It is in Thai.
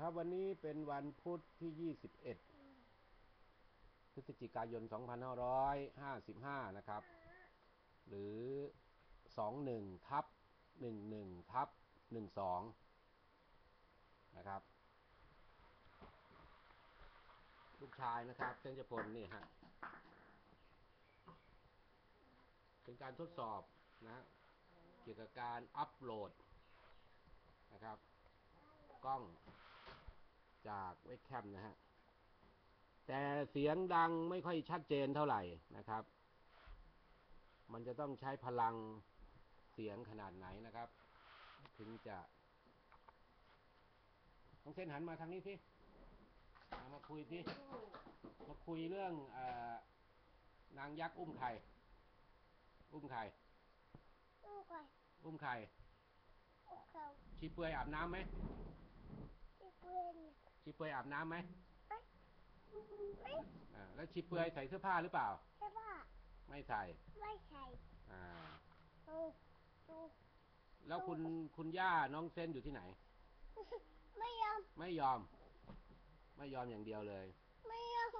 ครับวันนี้เป็นวันพุธที่ 21 พฤศจิกายน 2555 นะครับ หรือ 21 ทับ 11 ทับ 12 นะครับ ลูกชายนะครับเซนจพลนี่ฮะ เป็นการทดสอบนะ เกี่ยวกับการอัปโหลดนะครับกล้อง จากเว็บแคมนะฮะ แต่เสียงดังไม่ค่อยชัดเจนเท่าไหร่นะครับ มันจะต้องใช้พลังเสียงขนาดไหนนะครับ ถึงจะต้องเส้นหันมาทางนี้สิเอามาคุยสิมาคุยเรื่องเออนางยักษ์อุ้มไข่ อุ้มไข่ลูกไก่อุ้มไข่ลูกเขาชีเปลือยอาบน้ำไหมที่เพื่อนชี เปลือยอาบน้ำไหมไม่ไม่อ่าแล้วชีเปลือยใส่เสื้อผ้าหรือเปล่า ใช่ป่ะไม่ใส่ ไม่ใช่อ่าดูดูแล้วคุณคุณย่าน้องเส้นอยู่ที่ไหน ไม่ยอม ไม่ยอม ไม่ยอมอย่างเดียวเลย ไม่ยอม